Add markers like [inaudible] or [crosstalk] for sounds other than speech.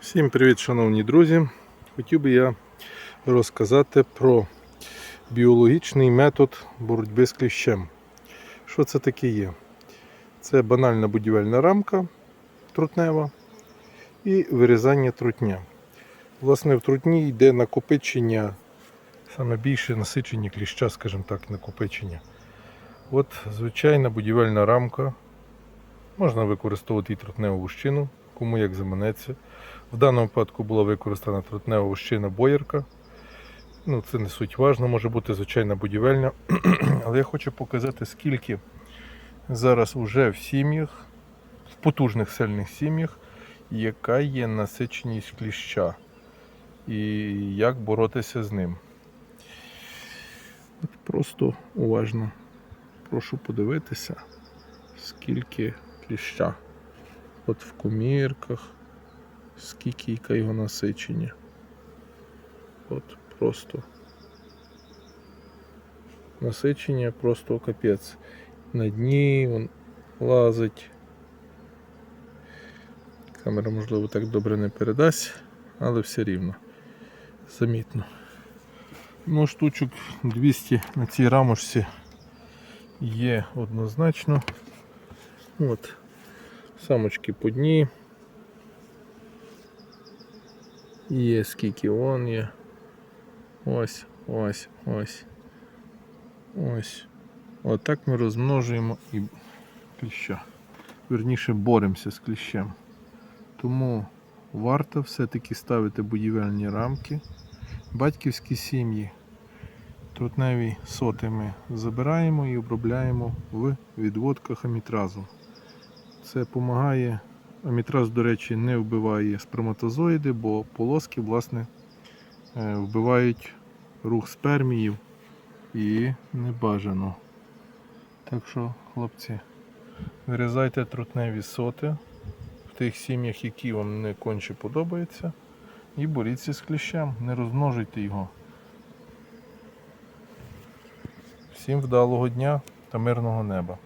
Всім привіт, шановні друзі! Хотів би я розказати про біологічний метод боротьби з кліщем. Що це таке є? Це банальна будівельна рамка трутнева і вирізання трутня. Власне, в трутні йде накопичення, саме більше насичення кліща, скажімо так, накопичення. От звичайна будівельна рамка. Можна використовувати і трутневу вущину, кому як заманеться. В даному випадку була використана трутнева вущина боярка. Ну, це не суть важно, може бути звичайна будівельна. [clears throat] Але я хочу показати, скільки зараз уже в сім'ях, в потужних сильних сім'ях, яка є насиченість кліща і як боротися з ним. От просто уважно прошу подивитися, скільки кліща. От в комірках, скільки яка його насичення. От просто. Насичення просто капець. На дні він лазить. Камера, можливо, так добре не передасть, але все рівно. Замітно. Ну, штучок 200 на цій рамочці є однозначно. От. Самочки по дні. Є скільки вон є. Ось, ось, ось. Ось. Отак ми розмножуємо і кліща. Верніше боремося з кліщем. Тому варто все-таки ставити будівельні рамки. Батьківські сім'ї трутневі соти ми забираємо і обробляємо в відводках амітразу. Це допомагає. Амітраз, до речі, не вбиває сперматозоїди, бо полоски власне, е, вбивають рух сперміїв і не бажано. Так що, хлопці, вирізайте трутневі соти в тих сім'ях, які вам не конче подобаються, і боріться з кліщем, не розмножуйте його. Всім вдалого дня та мирного неба.